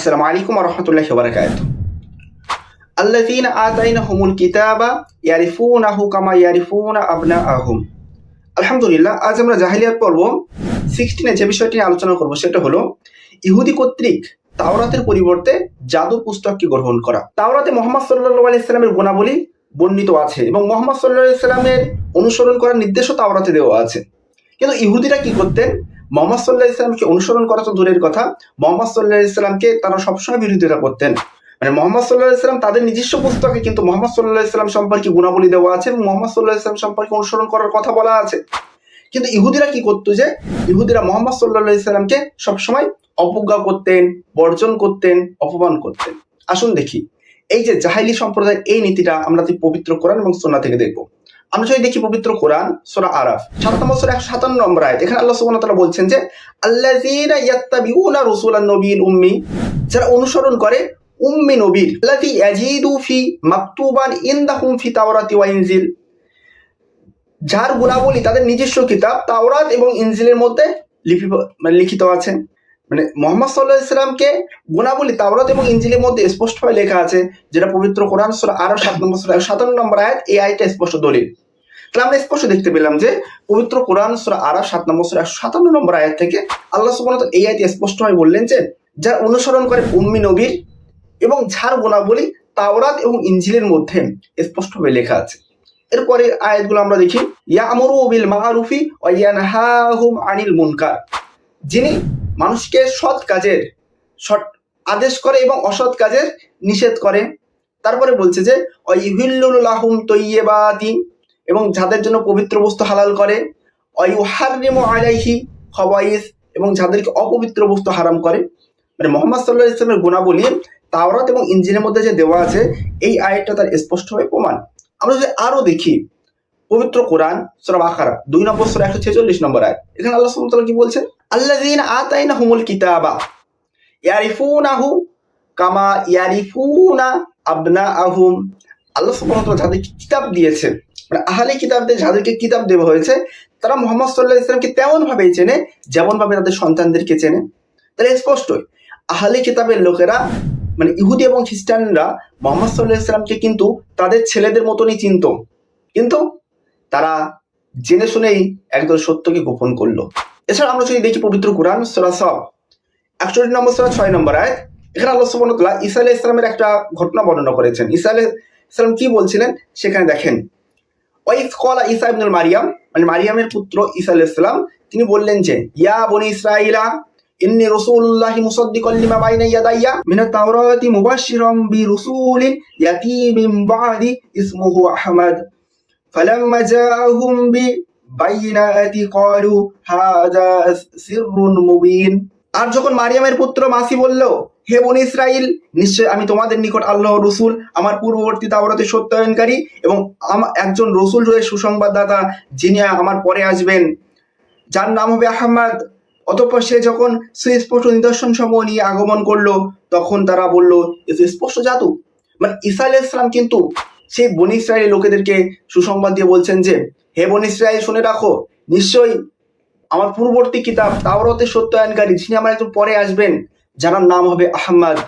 আসসালামু আলাইকুম রহমতুল্লাহ বারাকাত আল্লাযীনা আতাইনাহুমুল কিতাবা ইয়ারিফুনাহু কামা ইয়ারিফুনা আবনাআহুম। আলহামদুলিল্লাহ, আজ আমরা জাহিলিয়াত পর্ব সিক্সটিনে যে বিষয়টি নিয়ে আলোচনা করব সেটা হলো ইহুদি কর্তৃক তাওরাতের পরিবর্তে জাদু পুস্তককে গ্রহণ করা। তাওরাতে মোহাম্মদ সাল্লাল্লাহু আলাইহি সাল্লামের গুণাবলী বর্ণিত আছে এবং মোহাম্মদ সাল্লাল্লাহু আলাইহি সাল্লামের অনুসরণ করার নির্দেশও তাওরাতে দেওয়া আছে। কিন্তু ইহুদিরা কি করতেন? মোহাম্মদ সাল্লাহ ইসলামকে অনুসরণ করা তো দূরের কথা। মোহাম্মদ সাল্লাহ ইসলামকে তারা সবসময় বিরোধিতা করতেন। মানে মোহাম্মদ সাল্লাহ ইসলাম তাদের নিজস্ব পুস্তকে কিন্তু মোহাম্মদ সাল্লাহ ইসলাম সম্পর্কে গুণাবলী দেওয়া আছে এবং মোহাম্মদ সাল্লাহ ইসলাম সম্পর্কে অনুসরণ করার কথা বলা আছে। কিন্তু ইহুদিরা কি করতো যে, ইহুদিরা মোহাম্মদ সাল্লাহ ইসলামকে সবসময় অবজ্ঞা করতেন, বর্জন করতেন, অপমান করতেন। আসুন দেখি, এই যে জাহিলি সম্প্রদায়ের এই নীতিটা আমরা পবিত্র কোরআন এবং সোনা থেকে দেখব। আমরা যদি দেখি পবিত্র কোরআন, সোরা আরাফ সাত নম্বর সোরা একশো সাতান্ন নম্বর আয়াত, এখানে আল্লাহ সুবহানাহু ওয়া তাআলা বলছেন যে, আল্লাযীনা ইয়াত্তাবিউনা রাসূলান নবিয়্যিল উম্মি, যারা অনুসরণ করে উম্মি নবীর আল্লাযী ইয়াজিদু ফি মাকতুবান ইনদাহুম ফি তাওরাতি ওয়া ইনজিল, যার গুণাবলী তাদের নিজস্ব কিতাব, তাওরাত এবং ইনজিলের মধ্যে লিপি মানে লিখিত আছে। মানে মোহাম্মদ সাল্লাহ ইসলামকে গুণাবলী, তাওরাত এবং ইনজিলের মধ্যে স্পষ্টভাবে লেখা আছে, যেটা পবিত্র কোরআন সুরা আরও সাত নম্বর সুরা সাতান্ন নম্বর আয়াত, এই আয়টা স্পষ্ট দলিল। তাহলে আমরা স্পষ্ট দেখতে পেলাম যে পবিত্র কোরআন সুরা আরও সাত নম্বর সুরা সাতান্ন নম্বর আয়াত থেকে আল্লাহ ওয়া এই আয়াতে স্পষ্টভাবে বললেন যে, যার অনুসরণ করে উম্মি নবীর এবং যার গুণাবলী তাওরাত এবং ইনজিলের মধ্যে স্পষ্টভাবে লেখা আছে। এরপরে আয়াতগুলো আমরা দেখি, ইয়ামুরু বিল মারুফি ওয়া ইয়ানহাহুম আনিল মুনকার। যিনি মানুষকে সৎ কাজের, সৎ আদেশ করে এবং অসৎ কাজের নিষেধ করে। তারপরে বলছে যে অইহিল্লুলাহুম তৈয়েবাতি এবং যাদের জন্য পবিত্র বস্তু হালাল করে। খবাইস এবং যাদেরকে অপবিত্র বস্তু হারাম করে। মানে মোহাম্মদ সাল্লাহ ইসলামের গুণাবলী, তাওরাত এবং ইঞ্জিনের মধ্যে যে দেওয়া আছে, এই আয়টা তার স্পষ্টভাবে প্রমাণ। আমরা যদি আরও দেখি, পবিত্র কোরআন, সুরা বাকারা, দুই নম্বর সুরা একশো ছেচল্লিশ নম্বর আয় এখানে আল্লাহ সুবহানাহু কি বলছেন? আল্লাযীনা আতাইনাহুমুল কিতাবা ইয়ারিফুনাহু কামা ইয়ারিফুনা আবনাআহুম। আল্লাহ সুবহানাহু যাদেরকে কিতাব দিয়েছে মানে আহলে কিতাবদের যাদেরকে কিতাব দেওয়া হয়েছে, তারা মোহাম্মদ সাল্লাহ ইসলামকে তেমন ভাবেই চেনে যেমন ভাবে তাদের সন্তানদেরকে চেনে। তাহলে স্পষ্টই, আহলে কিতাবের লোকেরা মানে ইহুদি এবং খ্রিস্টানরা মোহাম্মদ সাল্লাহ ইসলামকে কিন্তু তাদের ছেলেদের মতনই চিনত। কিন্তু তারা জেনে শুনেই একদল সত্যকে গোপন করল। এছাড়া আমরা যদি দেখি পবিত্র কোরআন সোরা সব একষট্টি নম্বর সোরা ছয় নম্বর আয় এখানে আল্লাহ সুবহানাহু ইসা আলাইহিস ইসলামের একটা ঘটনা বর্ণনা করেছেন ইসা আলাইহিস ইসলাম কি বলছিলেন সেখানে দেখেন ওয়াইস কলা ইসা ইবনুল মারিয়াম মানে মারিয়ামের পুত্র ইসা আলাইহিস সালাম তিনি বললেন যে ইয়া বনি ইসরাইলা ইন্নি রাসূলুল্লাহ মুসাদ্দিকাল লিমা বাইনা ইয়াদাইয়া মিনাত তাওরাতি মুবাশশিরাম বিরাসূলিন ইয়াতি মিন বাদি ইসমুহু আহমদ فلما جاءهم বাইনাতি ক্বালু হাযা সিররুন মুবিন। আর যখন মারিয়ামের পুত্র মাসি বলল, হে বোন ইসরাইল নিশ্চয় আমি তোমাদের নিকট আল্লাহ রসুল, আমার পূর্ববর্তী তাওরাতে সত্যায়নকারী এবং একজন রসুল রয়ে সুসংবাদদাতা, যিনি আমার পরে আসবেন। যার নাম হবে আহমদ। অতঃপর সে যখন সুস্পষ্ট নিদর্শন সমূহ নিয়ে আগমন করল, তখন তারা বলল স্পষ্ট জাতু মানে ইসা আলাইসলাম কিন্তু সেই বন ইসরায়েলের লোকেদেরকে সুসংবাদ দিয়ে বলছেন যে হে বনি ইসরায়েল, শুনে রাখো। নিশ্চয়ই আমার পূর্ববর্তী কিতাব, তাওরতে সত্যায়নকারী, যিনি আমার একটু পরে আসবেন যার নাম হবে আহম্মদ।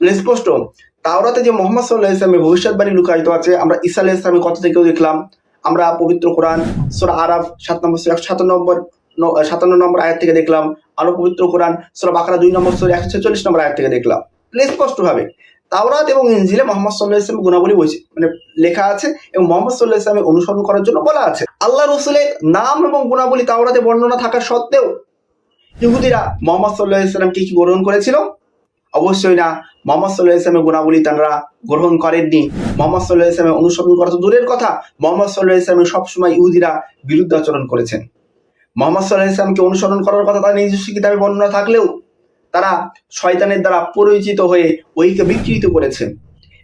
স্পষ্ট, তাওরাতে যে মোহাম্মদ সাল্লাহ ইসলামের ভবিষ্যৎবাণী লুকায়িত আছে, আমরা ঈসা আলাহ ইসলামের কথা থেকেও দেখলাম। আমরা পবিত্র কোরআন, সোরা আরাফ, সাত নম্বর সাতান্ন নম্বর সাতান্ন নম্বর আয়াত থেকে দেখলাম। আরও পবিত্র কোরআন, সোরা বাকরা দুই নম্বর সোরা, একশো ছেচল্লিশ নম্বর আয়াত থেকে দেখলাম। স্পষ্টভাবে তাওরাত এবং ইনজিলে মোহাম্মদ সাল্লাহ ইসলামের গুণাবলী বলছে মানে লেখা আছে এবং মোহাম্মদ সাল্লাহ ইসলামের অনুসরণ করার জন্য বলা আছে। আল্লাহ রসুলের নাম এবং গুণাবলী তাওরাতে বর্ণনা থাকা সত্ত্বেও ইহুদিরা মোহাম্মদ সাল্লাহ ইসলামকে কি গ্রহণ করেছিল? অবশ্যই না। মোহাম্মদ সাল্লাহ ইসলামের গুণাবলী তারা গ্রহণ করেননি। মোহাম্মদ সাল্লাহ ইসলামের অনুসরণ করা তো দূরের কথা। মোহাম্মদ সাল্লাহ ইসলামের সবসময় ইহুদিরা বিরুদ্ধ আচরণ করেছেন। মোহাম্মদ সাল্লাহ ইসলামকে অনুসরণ করার কথা তার নিজস্ব কিতাবে বর্ণনা থাকলেও তারা শয়তানের দ্বারা পরিচিত হয়ে ওইকে বিকৃত করেছে।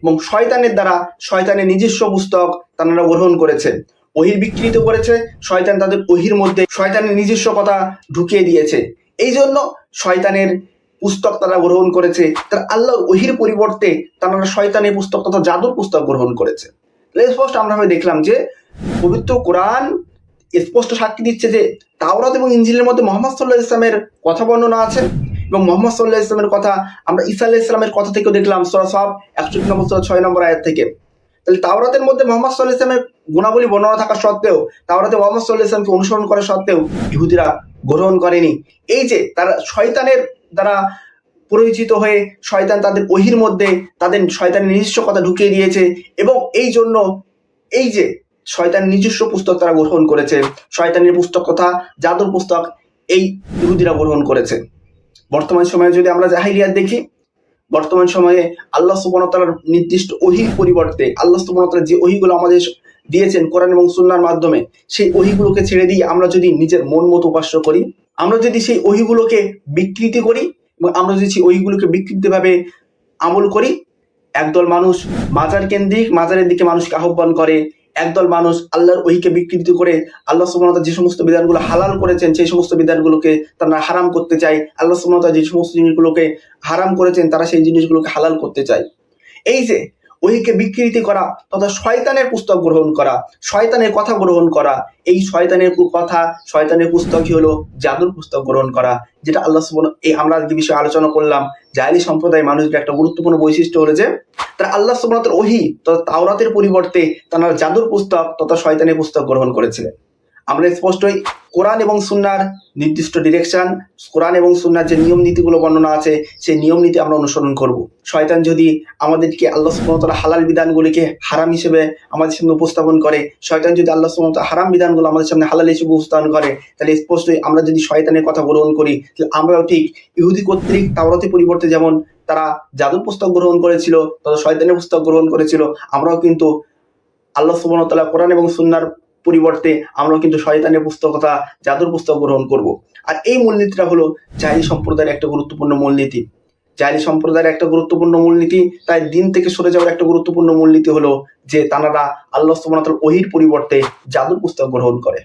এবং শয়তানের দ্বারা শয়তানের নিজস্ব পুস্তক তারা গ্রহণ করেছে। ওহির বিকৃত করেছে, শয়তান তাদের ওহির মধ্যে শয়তানের নিজস্ব কথা ঢুকিয়ে দিয়েছে। এই জন্য শয়তানের পুস্তক তারা গ্রহণ করেছে। তার আল্লাহর ওহির পরিবর্তে তারা শয়তানের পুস্তক তথা জাদুর পুস্তক গ্রহণ করেছে। স্পষ্ট আমরা হয়ে দেখলাম যে পবিত্র কোরআন স্পষ্ট সাক্ষী দিচ্ছে যে তাওরাত এবং ইঞ্জিলের মধ্যে মোহাম্মদ সাল্লাহ ইসলামের কথা বর্ণনা আছে। এবং মোহাম্মদ সাল্লাহ ইসলামের কথা আমরা ঈসা আল্লাহ ইসলামের কথা থেকেও দেখলাম, সোরা সব একষট্টি নম্বর, সোরা ছয় নম্বর আয়াত থেকে। তাহলে তাওরাতের মধ্যে মোহাম্মদ সাল্লাহ ইসলামের গুণাবলী বর্ণনা থাকা সত্ত্বেও, তাওরাতে মোহাম্মদ সাল্লাহ ইসলামকে অনুসরণ করা সত্ত্বেও ইহুদিরা গ্রহণ করেনি। এই যে তারা শয়তানের দ্বারা পরিচিত হয়ে শয়তান তাদের ওহির মধ্যে তাদের শয়তানের নিজস্ব কথা ঢুকিয়ে দিয়েছে এবং এই জন্য এই যে শয়তান নিজস্ব পুস্তক তারা গ্রহণ করেছে, শয়তানের পুস্তক কথা জাদুর পুস্তক এই ইহুদিরা গ্রহণ করেছে। বর্তমান সময়ে যদি আমরা জাহিলিয়াত দেখি, বর্তমান সময়ে আল্লাহ সুবনতালার নির্দিষ্ট ওহির পরিবর্তে আল্লাহ সুবনতালা যে ওহিগুলো আমাদের দিয়েছেন কোরআন এবং সুন্নার মাধ্যমে, সেই ওহিগুলোকে ছেড়ে দিয়ে আমরা যদি নিজের মন মতো উপাস্য করি, আমরা যদি সেই ওহিগুলোকে বিকৃতি করি এবং আমরা যদি সেই ওহিগুলোকে বিকৃতভাবে আমল করি, একদল মানুষ মাজার কেন্দ্রিক, মাজারের দিকে মানুষকে আহ্বান করে একদল মানুষ আল্লাহর ওহিকে বিকৃতি করে আল্লাহ সুমনতা যে সমস্ত বিধানগুলো হালাল করেছেন, সেই সমস্ত বিধানগুলোকে তারা হারাম করতে চায়। আল্লাহ সুমনতা যে সমস্ত জিনিসগুলোকে হারাম করেছেন, তারা সেই জিনিসগুলোকে হালাল করতে চায়। এই যে ওহিকে বিকৃতি করা তথা শয়তানের পুস্তক গ্রহণ করা, শয়তানের কথা গ্রহণ করা। এই শয়তানের কথা শয়তানের পুস্তকই হলো জাদুর পুস্তক গ্রহণ করা, যেটা আল্লাহ সুবহান এই আমরা যে বিষয়ে আলোচনা করলাম, জাহেলি সম্প্রদায় মানুষদের একটা গুরুত্বপূর্ণ বৈশিষ্ট্য হলো যে, তারা আল্লাহ সুবহানার ওহি তথা তাওরাতের পরিবর্তে তারা জাদুর পুস্তক তথা শয়তানের পুস্তক গ্রহণ করেছিলেন। আমরা স্পষ্টই কোরআন এবং সুন্নার নির্দিষ্ট ডিরেকশন কোরআন এবং সুন্নার যে নিয়ম নীতিগুলো বর্ণনা আছে, সেই নিয়ম নীতি আমরা অনুসরণ করব। শয়তান যদি আমাদেরকে আল্লাহ সুবহানাহু হালাল বিধানগুলিকে হারাম হিসেবে আমাদের সামনে উপস্থাপন করে, শয়তান যদি আল্লাহ সুবহানাহু হারাম বিধানগুলো আমাদের সামনে হালাল হিসেবে উপস্থাপন করে, তাহলে স্পষ্টই আমরা যদি শয়তানের কথা গ্রহণ করি, তাহলে আমরাও ঠিক ইহুদি কর্তৃক তাওরাতের পরিবর্তে যেমন তারা জাদুর পুস্তক গ্রহণ করেছিল তথা শয়তানের পুস্তক গ্রহণ করেছিল, আমরাও কিন্তু আল্লাহ সুবহানাহু তাআলা কোরআন এবং সুন্নার পরিবর্তে আমরাও কিন্তু শয়তানের পুস্তকতা জাদুর পুস্তক গ্রহণ করব। আর এই মূলনীতিটা হলো জাহিলি সম্প্রদায়ের একটা গুরুত্বপূর্ণ মূলনীতি। জাহিলি সম্প্রদায়ের একটা গুরুত্বপূর্ণ মূলনীতি, তাই দিন থেকে সরে যাওয়ার একটা গুরুত্বপূর্ণ মূলনীতি হলো যে তারা আল্লাহ সুবহানাহু ওহির পরিবর্তে জাদুর পুস্তক গ্রহণ করে।